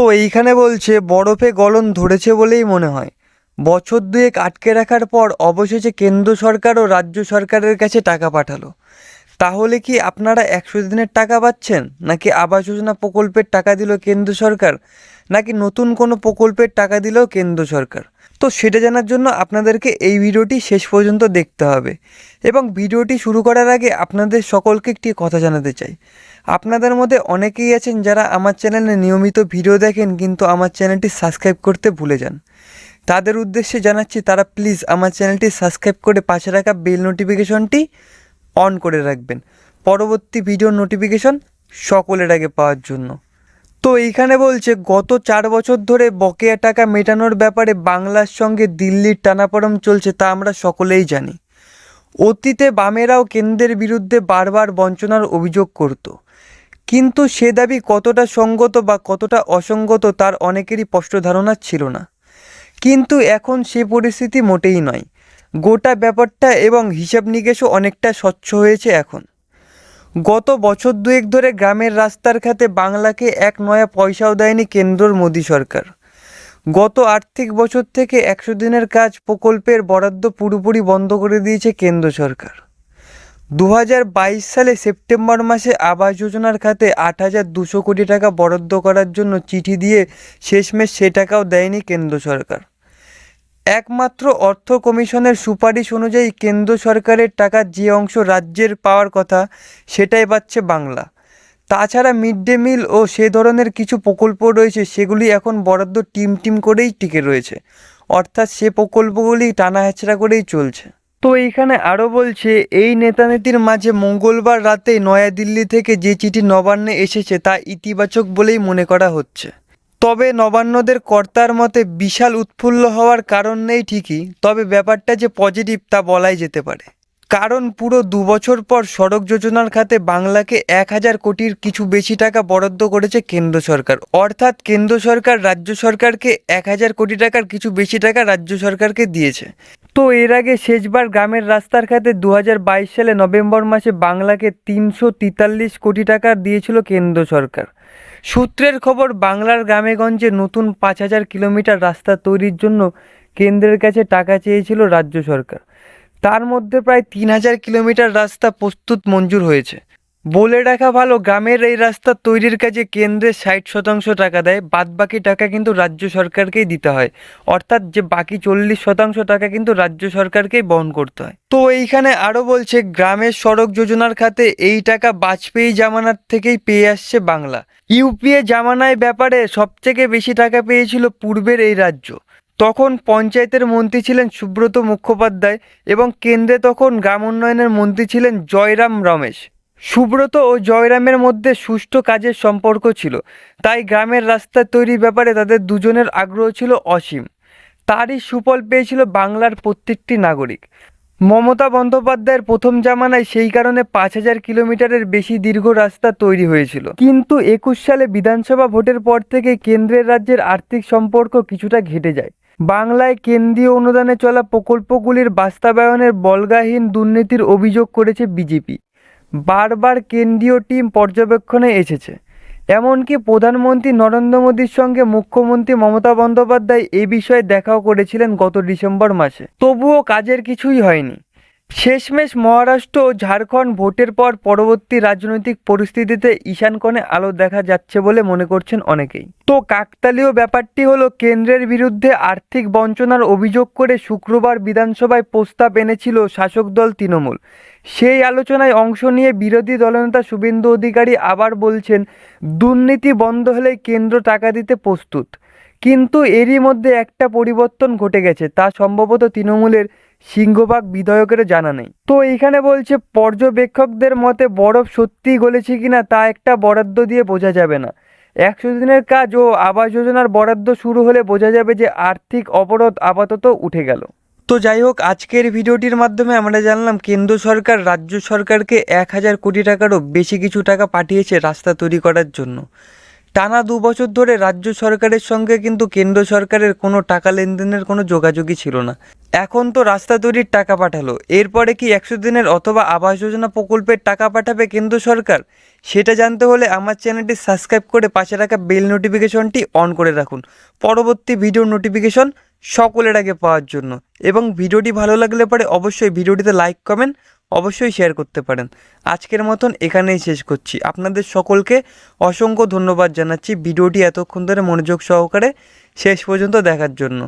তো এইখানে বলছে, বরফে গলন ধরেছে বলেই মনে হয়। বছর দুয়েক আটকে রাখার পর অবশেষে কেন্দ্র সরকার ও রাজ্য সরকারের কাছে টাকা পাঠালো। তাহলে কি আপনারা একশো দিনের টাকা পাচ্ছেন? নাকি আবাস যোজনা প্রকল্পের টাকা দিল কেন্দ্র সরকার? নাকি নতুন কোনো প্রকল্পের টাকা দিল কেন্দ্র সরকার? তো সেটা জানার জন্য আপনাদেরকে এই ভিডিওটি শেষ পর্যন্ত দেখতে হবে। এবং ভিডিওটি শুরু করার আগে আপনাদের সকলকে একটি কথা জানাতে চাই। আপনাদের মধ্যে অনেকেই আছেন যারা আমার চ্যানেলে নিয়মিত ভিডিও দেখেন কিন্তু আমার চ্যানেলটি সাবস্ক্রাইব করতে ভুলে যান। তাদের উদ্দেশ্যে জানাচ্ছি তারা প্লিজ আমার চ্যানেলটি সাবস্ক্রাইব করে পাশে রাখা বেল নোটিফিকেশনটি অন করে রাখবেন। পরবর্তী ভিডিও নোটিফিকেশন সকলের আগে পাওয়ার জন্য। তো এইখানে বলছে, গত চার বছর ধরে বকেয়া টাকা মেটানোর ব্যাপারে বাংলার সঙ্গে দিল্লির টানাপড়ম চলছে তা আমরা সকলেই জানি। অতীতে বামেরাও কেন্দ্রের বিরুদ্ধে বারবার বঞ্চনার অভিযোগ করত। কিন্তু সে দাবি কতটা সঙ্গত বা কতটা অসঙ্গত তার অনেকেরই স্পষ্ট ধারণা ছিল না। কিন্তু এখন সে পরিস্থিতি মোটেই নয়। গোটা ব্যাপারটা এবং হিসাব নিকেশও অনেকটা স্বচ্ছ হয়েছে এখন। গত বছর দুয়েক ধরে গ্রামের রাস্তার খাতে বাংলাকে এক নয়া পয়সাও দেয়নি কেন্দ্রর মোদী সরকার। গত আর্থিক বছর থেকে একশো দিনের কাজ প্রকল্পের বরাদ্দ পুরোপুরি বন্ধ করে দিয়েছে কেন্দ্র সরকার। দু হাজার বাইশ সালে সেপ্টেম্বর মাসে আবাস যোজনার খাতে আট হাজার দুশো কোটি টাকা বরাদ্দ করার জন্য চিঠি দিয়ে শেষমেশ সে টাকাও দেয়নি কেন্দ্র সরকার। একমাত্র অর্থ কমিশনের সুপারিশ অনুযায়ী কেন্দ্র সরকারের টাকা যে অংশ রাজ্যের পাওয়ার কথা সেটাই পাচ্ছে বাংলা। তাছাড়া মিড ডে মিল ও সে ধরনের কিছু প্রকল্প রয়েছে, সেগুলি এখন বরাদ্দ টিম টিম করেই টিকে রয়েছে। অর্থাৎ সে প্রকল্পগুলি টানা হেঁচড়া করেই চলছে। তো এইখানে আরও বলছে, এই নেতানেতির মাঝে মঙ্গলবার রাতে নয়াদিল্লি থেকে যে চিঠি নবান্নে এসেছে তা ইতিবাচক বলেই মনে করা হচ্ছে। তবে নবান্নদের কর্তার মতে বিশাল উৎফুল্ল হওয়ার কারণ নেই ঠিকই, তবে ব্যাপারটা যে পজিটিভ তা বলাই যেতে পারে। কারণ পুরো দু বছর পর সড়ক যোজনার খাতে বাংলাকে এক হাজার কোটির কিছু বেশি টাকা বরাদ্দ করেছে কেন্দ্র সরকার। অর্থাৎ কেন্দ্র সরকার রাজ্য সরকারকে এক হাজার কোটি টাকার কিছু বেশি টাকা রাজ্য সরকারকে দিয়েছে। তো এর আগে শেষবার গ্রামের রাস্তার খাতে দু হাজার বাইশ সালে নভেম্বর মাসে বাংলাকে তিনশো তেতাল্লিশ কোটি টাকা দিয়েছিল কেন্দ্র সরকার। সূত্রের খবর, বাংলার গ্রামেগঞ্জে নতুন পাঁচ হাজার কিলোমিটার রাস্তা তৈরির জন্য কেন্দ্রের কাছে টাকা চেয়েছিল রাজ্য সরকার। তার মধ্যে প্রায় তিন হাজার কিলোমিটার রাস্তা প্রস্তুত মঞ্জুর হয়েছে। বলে রাখা ভালো, গ্রামের এই রাস্তা তৈরির কাজে কেন্দ্রে ষাট শতাংশ টাকা দেয় বাদ বাকি টাকা কিন্তু রাজ্য সরকারকেই দিতে হয়। অর্থাৎ যে বাকি চল্লিশ শতাংশ টাকা কিন্তু রাজ্য সরকারকেই বহন করতে হয়। তো এইখানে আরও বলছে, গ্রামের সড়ক যোজনার খাতে এই টাকা বাজপেয়ী জামানার থেকেই পেয়ে আসছে বাংলা। ইউপিএ জামানায় ব্যাপারে সবথেকে বেশি টাকা পেয়েছিল পূর্বের এই রাজ্য। তখন পঞ্চায়েতের মন্ত্রী ছিলেন সুব্রত মুখোপাধ্যায় এবং কেন্দ্রে তখন গ্রাম উন্নয়নের মন্ত্রী ছিলেন জয়রাম রমেশ। সুব্রত ও জয়রামের মধ্যে সুষ্ঠু কাজের সম্পর্ক ছিল। তাই গ্রামের রাস্তা তৈরির ব্যাপারে তাদের দুজনের আগ্রহ ছিল অসীম। তারই সুফল পেয়েছিল বাংলার প্রত্যেকটি নাগরিক। মমতা বন্দ্যোপাধ্যায়ের প্রথম জামানায় সেই কারণে পাঁচ হাজার কিলোমিটারের বেশি দীর্ঘ রাস্তা তৈরি হয়েছিল। কিন্তু একুশ সালে বিধানসভা ভোটের পর থেকে কেন্দ্রের রাজ্যের আর্থিক সম্পর্ক কিছুটা ঘেটে যায়। বাংলায় কেন্দ্রীয় অনুদানে চলা প্রকল্পগুলির বাস্তবায়নের বলগাহীন দুর্নীতির অভিযোগ করেছে বিজেপি। বারবার কেন্দ্রীয় টিম পর্যবেক্ষণে এসেছে। এমনকি প্রধানমন্ত্রী নরেন্দ্র মোদীর সঙ্গে মুখ্যমন্ত্রী মমতা বন্দ্যোপাধ্যায় এ বিষয়ে দেখাও করেছিলেন গত ডিসেম্বর মাসে। তবুও কাজের কিছুই হয়নি। শেষমেশ মহারাষ্ট্র ও ঝাড়খণ্ড ভোটের পর পরবর্তী রাজনৈতিক পরিস্থিতিতে ঈশানকোণে আলো দেখা যাচ্ছে বলে মনে করছেন অনেকেই। তো কাকতালীয় ব্যাপারটি হলো, কেন্দ্রের বিরুদ্ধে আর্থিক বঞ্চনার অভিযোগ করে শুক্রবার বিধানসভায় প্রস্তাব এনেছিল শাসক দল তৃণমূল। সেই আলোচনায় অংশ নিয়ে বিরোধী দলনেতা শুভেন্দু অধিকারী আবার বলছেন, দুর্নীতি বন্ধ হলেই কেন্দ্র টাকা দিতে প্রস্তুত। কিন্তু এরই মধ্যে একটা পরিবর্তন ঘটে গেছে। তা সম্ভবত তৃণমূলের সিংহভাগ বিধায়কের জানা নেই। তো এইখানে বলছে, পর্যবেক্ষকদের মতে বরফ সত্যিই গলেছে কিনা তা একটা বরাদ্দ দিয়ে বোঝা যাবে না। একশো দিনের কাজ ও আবাস যোজনার বরাদ্দ শুরু হলে বোঝা যাবে যে আর্থিক অবরোধ আপাতত উঠে গেল। তো যাই হোক, আজকের ভিডিওটির মাধ্যমে আমরা জানলাম, কেন্দ্র সরকার রাজ্য সরকারকে এক হাজার কোটি টাকারও বেশি কিছু টাকা পাঠিয়েছে রাস্তা তৈরি করার জন্য। টানা দু বছর ধরে রাজ্য সরকারের সঙ্গে কিন্তু কেন্দ্র সরকারের কোনো টাকা লেনদেনের কোনো যোগাযোগই ছিল না। এখন তো রাস্তা তৈরির টাকা পাঠালো। এরপরে কি একশো দিনের অথবা আবাস যোজনা প্রকল্পের টাকা পাঠাবে কেন্দ্র সরকার? সেটা জানতে হলে আমার চ্যানেলটি সাবস্ক্রাইব করে পাশে রাখা বেল নোটিফিকেশনটি অন করে রাখুন। পরবর্তী ভিডিও নোটিফিকেশন সকলের আগে পাওয়ার জন্য। এবং ভিডিওটি ভালো লাগলে পরে অবশ্যই ভিডিওটিতে লাইক, কমেন্ট অবশ্যই শেয়ার করতে পারেন। আজকের মতন এখানেই শেষ করছি। আপনাদের সকলকে অসংখ্য ধন্যবাদ জানাচ্ছি ভিডিওটি এতক্ষণ ধরে মনোযোগ সহকারে শেষ পর্যন্ত দেখার জন্য।